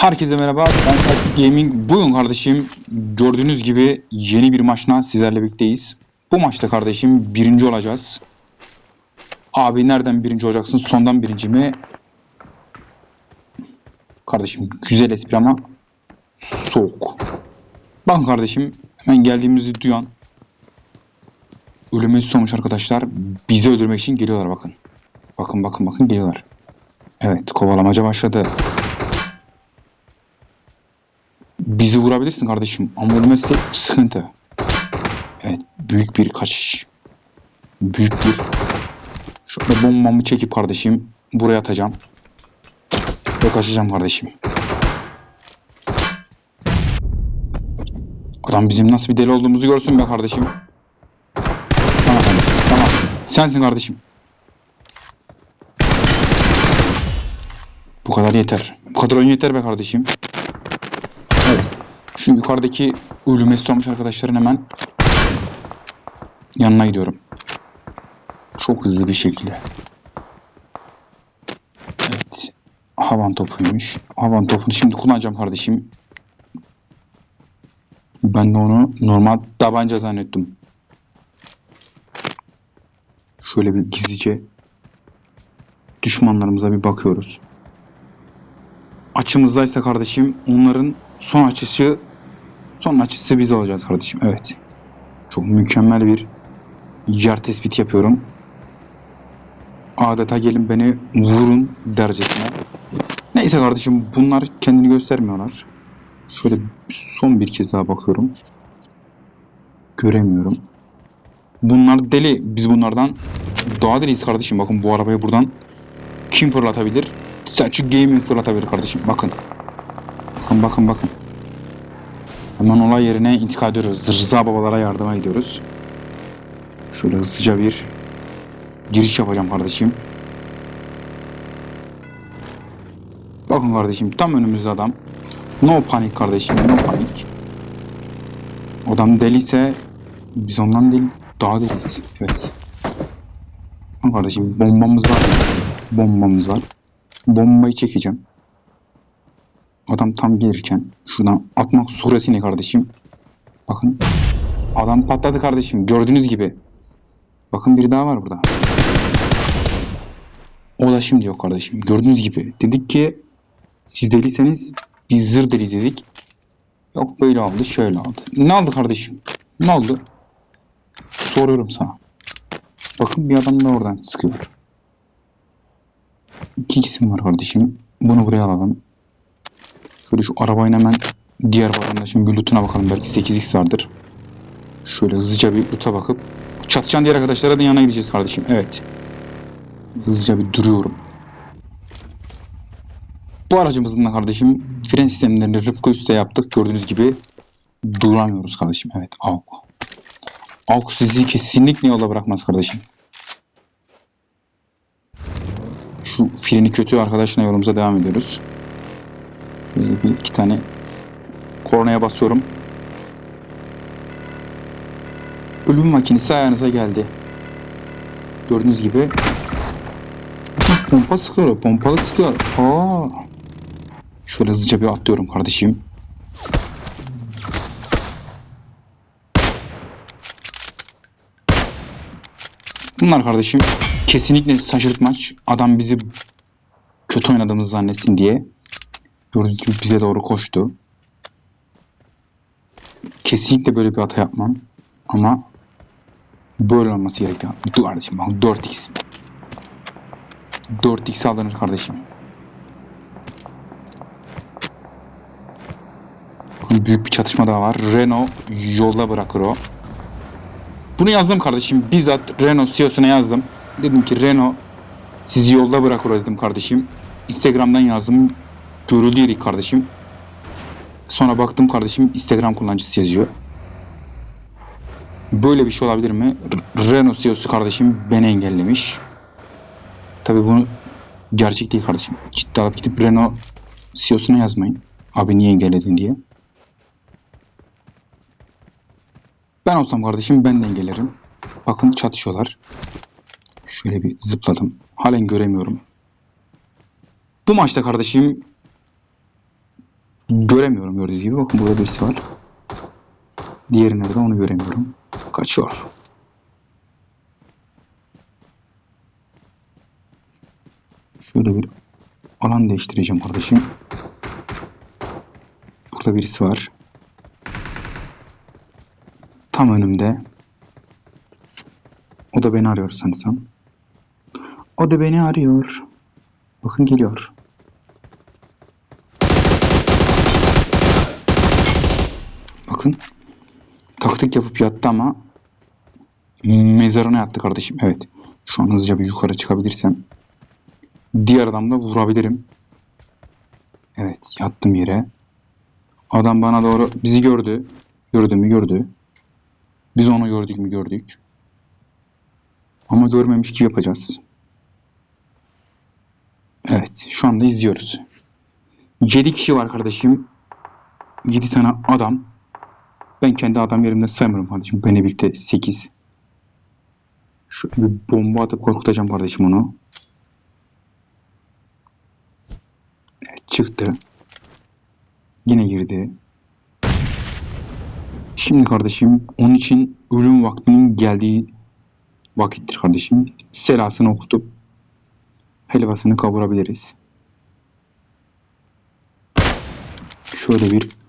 Herkese merhaba. Ben Selçuk Gaming. Bugün kardeşim gördüğünüz gibi yeni bir maçla sizlerle birlikteyiz. Bu maçta kardeşim birinci olacağız. Abi nereden birinci olacaksın? Sondan birinci mi? Kardeşim güzel espri ama soğuk. Bakın kardeşim hemen geldiğimizi duyan ölüme susamış arkadaşlar bizi öldürmek için geliyorlar bakın. Bakın bakın bakın geliyorlar. Evet kovalamaca başladı. Bizi vurabilirsin kardeşim ama ölmezse sıkıntı. Evet büyük bir kaçış. Büyük bir. Şöyle bombamı çekip kardeşim buraya atacağım. Ve kaçacağım kardeşim. Adam bizim nasıl bir deli olduğumuzu görsün be kardeşim. Tamam tamam. Sensin kardeşim. Bu kadar yeter. Bu kadar oyun yeter be kardeşim. Şu yukarıdaki ölüme olmuş arkadaşların hemen yanına gidiyorum. Çok hızlı bir şekilde. Evet. Havan topuymuş. Havan topunu şimdi kullanacağım kardeşim. Ben de onu normal tabanca zannettim. Şöyle bir gizlice düşmanlarımıza bir bakıyoruz. Açımızdaysa kardeşim onların son açısı son açısı biz olacağız kardeşim. Evet. Çok mükemmel bir yer tespiti yapıyorum. Adeta gelin beni vurun dercesine. Neyse kardeşim bunlar kendini göstermiyorlar. Şöyle son bir kez daha bakıyorum. Göremiyorum. Bunlar deli. Biz bunlardan daha deliyiz kardeşim. Bakın bu arabayı buradan kim fırlatabilir? Selçuk Gaming fırlatabilir kardeşim. Bakın. Bakın bakın bakın. Hemen olay yerine intikal ediyoruz. Rıza babalara yardıma gidiyoruz. Şöyle hızlıca bir giriş yapacağım kardeşim. Bakın kardeşim tam önümüzde adam. No panik kardeşim no panik. Adam deliyse biz ondan değil daha deliyiz. Evet. Bakın kardeşim bombamız var. Bombamız var. Bombayı çekeceğim. Adam tam gelirken şuradan atmak suresini kardeşim. Bakın. Adam patladı kardeşim. Gördüğünüz gibi. Bakın biri daha var burada. O da şimdi yok kardeşim. Gördüğünüz gibi. Dedik ki siz deliyseniz biz zır deliyiz dedik. Yok böyle aldı şöyle aldı. Ne aldı kardeşim? Ne oldu? Soruyorum sana. Bakın bir adam da oradan sıkıyor. İki isim var kardeşim. Bunu buraya alalım. Şöyle şu arabayla hemen diğer vatandaşın bir lootuna bakalım. Belki 8x vardır. Şöyle hızlıca bir loot'a bakıp çatışan diğer arkadaşlara da yanına gideceğiz kardeşim. Evet. Hızlıca bir duruyorum. Bu aracımızın da kardeşim fren sistemlerini Rıfkı Üste yaptık. Gördüğünüz gibi duramıyoruz kardeşim. Evet. AUK. AUK sizi kesinlikle yola bırakmaz kardeşim. Şu freni kötü arkadaşına yolumuza devam ediyoruz. Bir iki tane kornaya basıyorum. Ölüm makinesi ayağınıza geldi. Gördüğünüz gibi pompa sıkıyor, pompalı sıkıyor. Aa. Şöyle hızlıca bir atlıyorum kardeşim. Bunlar kardeşim kesinlikle şaşırtmaç. Adam bizi kötü oynadığımızı zannetsin diye. Gördüğünüz gibi bize doğru koştu. Kesinlikle böyle bir hata yapmam. Ama böyle olması gerekiyor. Dur kardeşim bak 4x. 4x alınır kardeşim. Büyük bir çatışma daha var. Renault yolda bırakır o. Bunu yazdım kardeşim. Bizzat Renault CEO'suna yazdım. Dedim ki Renault sizi yolda bırakır dedim kardeşim. Instagram'dan yazdım. Görüldü yedik kardeşim. Sonra baktım kardeşim Instagram kullanıcısı yazıyor. Böyle bir şey olabilir mi? Renault CEO'su kardeşim beni engellemiş. Tabii bunu gerçek değil kardeşim. Ciddi alıp gidip Renault CEO'suna yazmayın. Abi niye engelledin diye. Ben olsam kardeşim ben de engellerim. Bakın çatışıyorlar. Şöyle bir zıpladım. Halen göremiyorum. Bu maçta kardeşim Göremiyorum gördüğünüz gibi. Bakın burada birisi var. Diğeri nerede onu göremiyorum. Kaçıyor. Şöyle bir alan değiştireceğim kardeşim. Burada birisi var. Tam önümde. O da beni arıyor sanırsam. O da beni arıyor. Bakın geliyor. Bakın. Taktik yapıp yattı ama mezarına yattı kardeşim. Evet. Şu an hızlıca bir yukarı çıkabilirsem diğer adamla vurabilirim. Evet. Yattım yere. Adam bana doğru bizi gördü. Gördü mü gördü. Biz onu gördük mü gördük. Ama görmemiş gibi yapacağız. Evet. Şu anda izliyoruz. 7 kişi var kardeşim. 7 tane adam. Ben kendi adam yerimde saymıyorum kardeşim. Beni birlikte 8. Şöyle bir bomba atıp korkutacağım kardeşim onu. Evet, çıktı. Yine girdi. Şimdi kardeşim onun için ölüm vaktinin geldiği vakittir kardeşim. Selasını okutup helvasını kavurabiliriz. Şöyle bir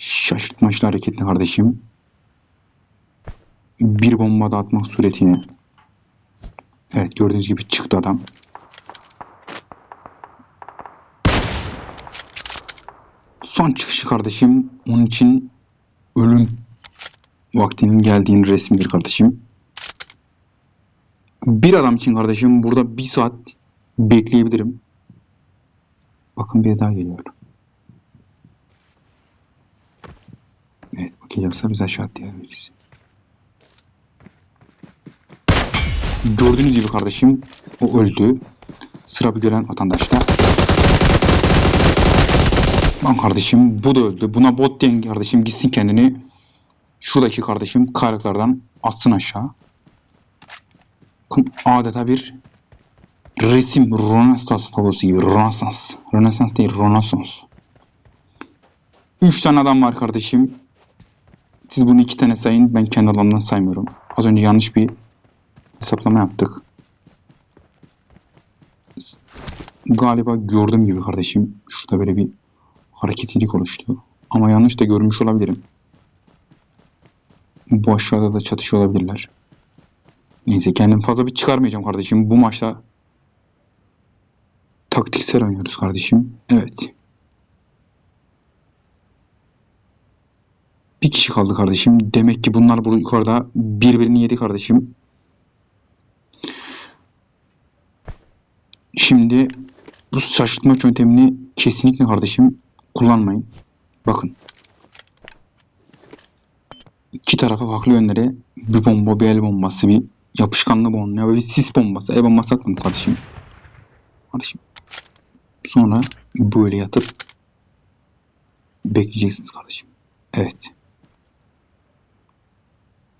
şaşırtmaçlı hareketle kardeşim. Bir bomba da atmak suretiyle. Evet gördüğünüz gibi çıktı adam. Son çıkışı kardeşim. Onun için ölüm vaktinin geldiğini resmidir kardeşim. Bir adam için kardeşim burada bir saat bekleyebilirim. Bakın bir daha geliyor. Evet bu geliyorsa biz aşağı atlayabiliriz. Gördüğünüz gibi kardeşim o öldü. Sıra bir gören vatandaşta. Lan kardeşim bu da öldü. Buna bot diyen kardeşim gitsin kendini şuradaki kardeşim kayalıklardan atsın aşağı. Adeta bir resim Rönesans tablosu gibi. Rönesans. Rönesans değil Rönesans. Üç tane adam var kardeşim. Siz bunu iki tane sayın. Ben kendi alanımdan saymıyorum. Az önce yanlış bir hesaplama yaptık. Galiba gördüğüm gibi kardeşim. Şurada böyle bir hareketlilik oluştu. Ama yanlış da görmüş olabilirim. Bu aşağıda da çatışıyor olabilirler. Neyse kendim fazla bir çıkarmayacağım kardeşim. Bu maçta taktiksel oynuyoruz kardeşim. Evet. Bir kişi kaldı kardeşim. Demek ki bunlar bu yukarıda birbirini yedi kardeşim. Şimdi bu şaşırtma yöntemini kesinlikle kardeşim kullanmayın. Bakın. İki tarafa farklı yönlere bir bomba, bir el bombası, bir yapışkanlı bomba ve bir sis bombası. El bombası atmadım kardeşim. Kardeşim. Sonra böyle yatıp bekleyeceksiniz kardeşim. Evet.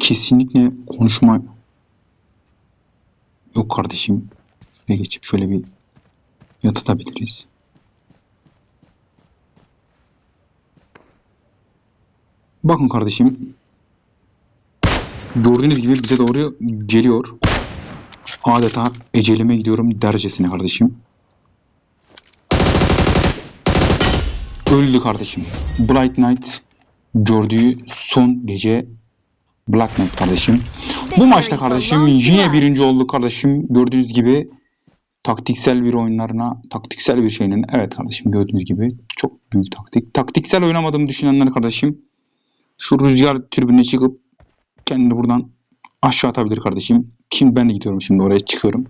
Kesinlikle konuşma yok kardeşim. Şuraya geçip şöyle bir yatabiliriz. Bakın kardeşim. Gördüğünüz gibi bize doğru geliyor. Adeta ecelime gidiyorum dercesine kardeşim. Öldü kardeşim. Blight Knight gördüğü son gece Black Knight kardeşim. Bu maçta kardeşim yine birinci oldu kardeşim. Gördüğünüz gibi taktiksel bir oyunlarına, taktiksel bir şeyinin. Evet kardeşim gördüğünüz gibi çok büyük taktik. Taktiksel oynamadığımı düşünenler kardeşim şu rüzgar türbününe çıkıp kendini buradan aşağı atabilir kardeşim. Şimdi ben de gidiyorum şimdi oraya çıkıyorum.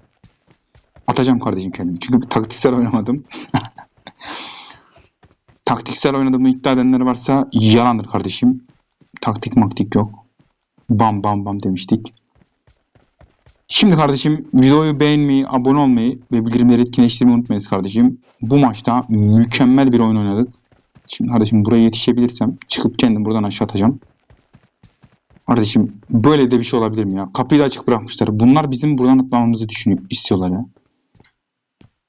Atacağım kardeşim kendimi. Çünkü taktiksel oynamadım. taktiksel oynadığımı iddia edenler varsa yalandır kardeşim. Taktik maktik yok. Bam bam bam demiştik. Şimdi kardeşim videoyu beğenmeyi, abone olmayı ve bildirimleri etkileştirmeyi unutmayınız kardeşim. Bu maçta mükemmel bir oyun oynadık. Şimdi kardeşim buraya yetişebilirsem çıkıp kendim buradan aşağı atacağım. Kardeşim böyle de bir şey olabilir mi ya? Kapıyı da açık bırakmışlar. Bunlar bizim buradan atlamamızı düşünüyor, istiyorlar ya.